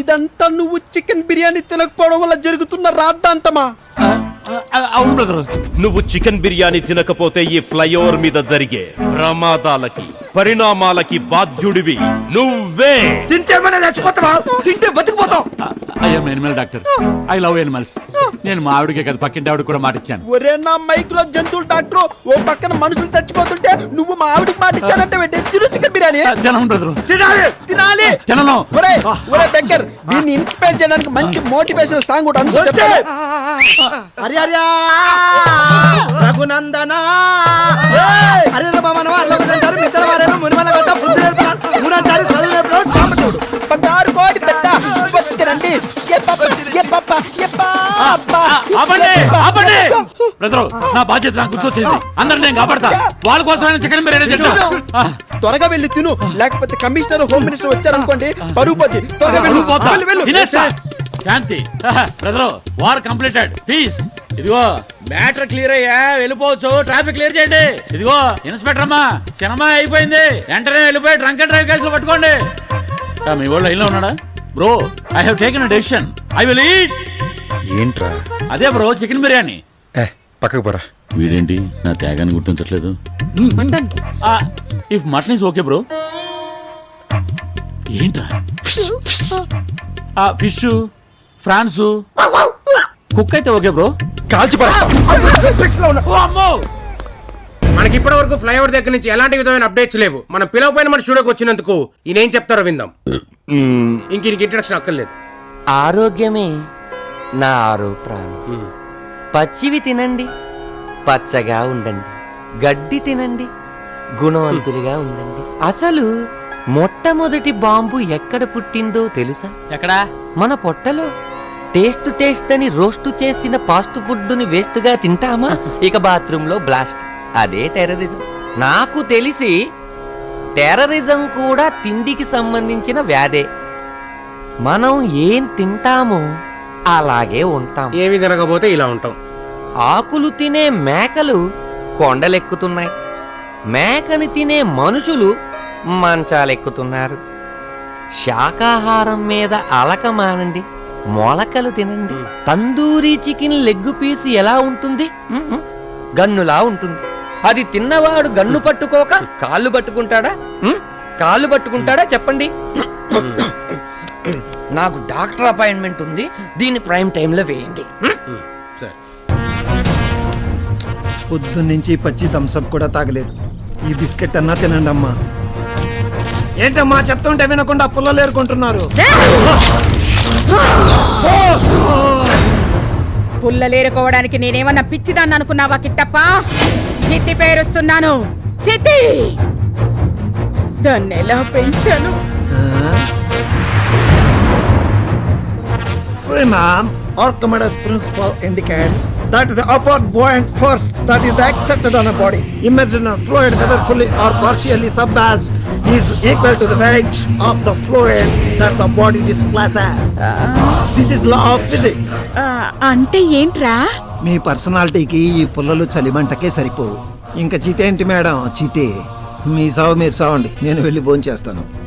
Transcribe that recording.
ఇదంతా నువ్వు చికెన్ బిర్యానీ తినకపోవడం వల్ల జరుగుతున్న రాద్ధాంతమా? అవును బ్రదర్. నువ్వు చికెన్ బిర్యానీ తినకపోతే ఈ ఫ్లైఓవర్ మీద జరిగే ప్రమాదాలకి పరిణామాలకి బాధ్యుడివి నువ్వే. తింటే మన చచ్చిపోతావా? తింటే బతికిపోతావు. I'm animal doctor I love animals నేను మా ఆవిడకే కదా పక్కింటి ఆవిడ కూడా మాట ఇచ్చాను. ఒరే నా మైక్లో జంతువులు డాక్టర్ ఓ పక్కన మనుషులు చచ్చిపోతుంటే నువ్వు మా ఆవిడకి మాట ఇచ్చానంటే తిను చికెన్ బిర్యానీ. జనం బ్రదర్ తినాలి తినాలి. తినను ఒరే ఒరే బెక్కర్ దీన్ని ఇన్స్పైర్ చేయడానికి మంచి మోటివేషనల్ సాంగ్ కూడా అందుకు హరి హరియా రఘునందన! బ్రదర్ నా బాధ్యత నాకు గుర్తొచ్చింది. అందరు నేను కాపాడతా. వాళ్ళ కోసమైనా చికెన్ బిర్యానీ తింటా త్వరగా వెళ్ళి తిను. లేకపోతే కమిషనర్ హోమ్ మినిస్టర్ వచ్చారనుకోండి పరుగు త్వరగా వెళ్ళు. వెళ్ళు. తినేస్తా. శాంతి. Brother war completed. పీస్ ఇదిగో మ్యాటర్ క్లియర్ అయ్యా. వెళ్ళిపోవచ్చు. ట్రాఫిక్ క్లియర్ చేయండి. ఇదిగో ఇన్స్పెక్టర్ అమ్మా సినిమా అయిపోయింది. వెంటనే వెళ్ళిపోయి డ్రంక్ అండ్ డ్రైవ్ కేసులు పట్టుకోండి. మీ వాళ్ళు లైన్లో ఉన్నాడా? Bro I have taken decision I will eat ఏంట్రా? అదే బ్రో చికెన్ బిర్యానీ. ఏ పక్కకు పోరా. వీడేంటి? నా త్యాగాన్ని గుర్తించట్లేదు. If mutton is okay bro ఏంట్రా? Fish prawns. కుక్ అయితే ఓకే బ్రో కాల్చి పడేస్తా ఓ అమ్మో! మనకి ఇప్పటి వరకు ఫ్లైఓవర్ దగ్గర నుంచి ఎలాంటి విధమైన అప్డేట్స్ లేవు. మనం పిలవపోయిన మన స్టూడియోకి వచ్చినందుకు ఈయన ఏం చెప్తారో విందాం. ఇంక ఈయనకి ఇంట్రడక్షన్ అక్కర్లేదు. ఆరోగ్యమే నా ఆరో ప్రాణం. పచ్చివి తినండి పచ్చగా ఉండండి. గడ్డి తినండి గుణవంతులుగా ఉండండి. అసలు మొట్టమొదటి బాంబు ఎక్కడ పుట్టిందో తెలుసా? ఎక్కడా? మన పొట్టలో. టేస్ట్ టేస్ట్ అని రోస్టు చేసిన ఫాస్ట్ ఫుడ్ని వేస్ట్గా తింటామా? ఇక బాత్రూంలో బ్లాస్ట్. అదే టెర్రరిజం. నాకు తెలిసి టెర్రరిజం కూడా తిండికి సంబంధించిన వ్యాధే. మనం ఏం తింటామో అలాగే ఉంటాం. ఏమి తినకపోతే ఇలా ఉంటాం. ఆకులు తినే మేకలు కొండలెక్కుతున్నాయి. మేకని తినే మనుషులు మంచాలెక్కుతున్నారు. శాకాహారం మీద అలక మానండి. మొలకలు తినండి. తందూరి చికెన్ లెగ్ పీస్ ఎలా ఉంటుంది. గన్నులా ఉంటుంది. అది తిన్నవాడు గన్ను పట్టుకోక కాళ్ళు పట్టుకుంటాడా? కాళ్ళు పట్టుకుంటాడా? చెప్పండి. నాకు డాక్టర్ అపాయింట్మెంట్ ఉంది. దీన్ని ప్రైమ్ టైంలో వేయండి. పొద్దున్నుంచి పచ్చి థమ్సప్ కూడా తాగలేదు. ఈ బిస్కెట్ అన్నా తినండి అమ్మా. ఏంటమ్మా చెప్తుంటే వినకుండా పుల్లలు ఏరుకుంటున్నారు పుల్లలేరుకోవడానికి నేనేమన్నా పిచ్చిదాన్ని అనుకున్నావా కిట్టప్ప చిత్తి పేరుస్తున్నాను చిత్తి దాన్ని ఎలా పెంచాను See, ma'am, Archimedes principle indicates that the upward buoyant force that is accepted on a body, imagine a fluid whether fully or partially submerged, is equal to the weight of the fluid that the body displaces. This is law of physics. ఆ, అంటే ఏంట్రా? మీ పర్సనాలిటీకి ఈ పుల్లలు చలిమంటకే సరిపోవు. ఇంకా చీతేంటి madam? చీతే. మీ సావు మీరు సావండి. నేను వెళ్ళి భోంచేస్తాను.